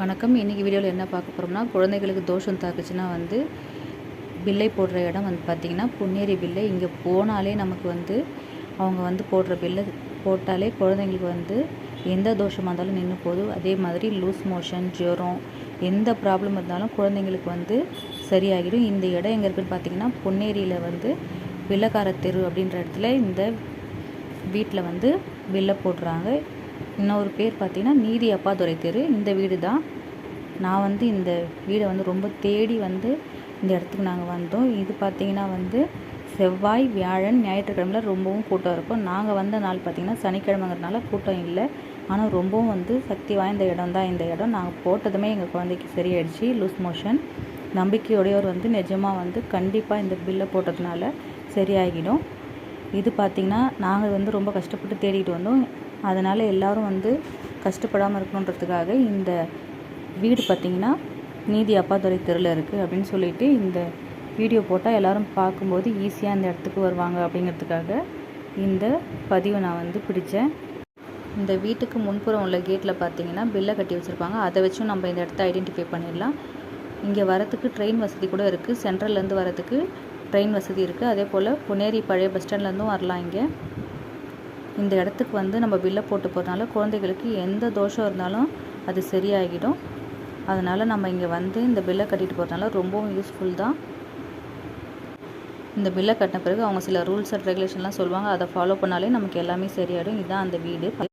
வணக்கம். இன்றைக்கி வீடியோவில் என்ன பார்க்க போகிறோம்னா குழந்தைகளுக்கு தோஷம் தாக்குச்சுன்னா வந்து பில்லை போடுற இடம் வந்து பார்த்திங்கன்னா பொன்னேரி பில்லை இங்கே போனாலே நமக்கு வந்து அவங்க வந்து போடுற பில்லை போட்டாலே குழந்தைங்களுக்கு வந்து எந்த தோஷமாக இருந்தாலும் நின்று போதும். அதே மாதிரி லூஸ் மோஷன் ஜுரம் எந்த ப்ராப்ளம் இருந்தாலும் குழந்தைங்களுக்கு வந்து சரியாகிடும். இந்த இடம் எங்கே இருக்குன்னு பார்த்தீங்கன்னா பொன்னேரியில் வந்து வில்லக்கார தெரு அப்படின்ற இடத்துல இந்த வீட்டில் வந்து பில்லை போடுறாங்க. இன்னொரு பேர் பார்த்திங்கன்னா நீதி அப்பாதுரை தெரு. இந்த வீடு தான். நான் வந்து இந்த வீடை வந்து ரொம்ப தேடி வந்து இந்த இடத்துக்கு நாங்கள் வந்தோம். இது பார்த்தீங்கன்னா வந்து செவ்வாய் வியாழன் ஞாயிற்றுக்கிழமையில ரொம்பவும் கூட்டம் இருக்கும். நாங்கள் வந்த நாள் பார்த்திங்கன்னா சனிக்கிழமைங்கிறதுனால கூட்டம் இல்லை. ஆனால் ரொம்பவும் வந்து சக்தி வாய்ந்த இடம் தான் இந்த இடம். நாங்கள் போட்டதுமே எங்கள் குழந்தைக்கு சரியாயிடுச்சு. Loose motion. நம்பிக்கையுடையவர் வந்து நிஜமாக வந்து கண்டிப்பாக இந்த பில்லை போட்டதுனால சரியாகிடும். இது பார்த்திங்கன்னா நாங்கள் வந்து ரொம்ப கஷ்டப்பட்டு தேடிக்கிட்டு வந்தோம். அதனால் எல்லோரும் வந்து கஷ்டப்படாமல் இருக்கணுன்றதுக்காக இந்த வீடு பார்த்திங்கன்னா நீதி அப்பாதுரை தெருவில் இருக்குது அப்படின்னு சொல்லிட்டு இந்த வீடியோ போட்டால் எல்லோரும் பார்க்கும்போது ஈஸியாக இந்த இடத்துக்கு வருவாங்க அப்படிங்கிறதுக்காக இந்த பதிவை நான் வந்து பிடித்தேன் இந்த வீட்டுக்கு முன்புறம் உள்ள கேட்டில் பார்த்தீங்கன்னா பில்லை கட்டி வச்சுருப்பாங்க. அதை வச்சும் நம்ம இந்த இடத்த ஐடென்டிஃபை பண்ணிடலாம். இங்கே வரத்துக்கு ட்ரெயின் வசதி கூட இருக்குது சென்ட்ரல்லேருந்து வரத்துக்கு ட்ரெயின் வசதி இருக்குது அதே போல் புனேரி பழைய பஸ் ஸ்டாண்ட்லேருந்தும் வரலாம் இங்கே. இந்த இடத்துக்கு வந்து நம்ம பில்லை போட்டு போகிறதுனால குழந்தைகளுக்கு எந்த தோஷம் இருந்தாலும் அது சரியாகிடும். அதனால் நம்ம இங்கே வந்து இந்த பில்லை கட்டிட்டு போகிறதுனால ரொம்பவும் யூஸ்ஃபுல் தான். இந்த பில்லை கட்டின பிறகு அவங்க சில ரூல்ஸ் அண்ட் ரெகுலேஷன்லாம் சொல்லுவாங்க. அதை ஃபாலோ பண்ணாலே நமக்கு எல்லாமே சரியாயிடும். இதுதான் அந்த வீடு.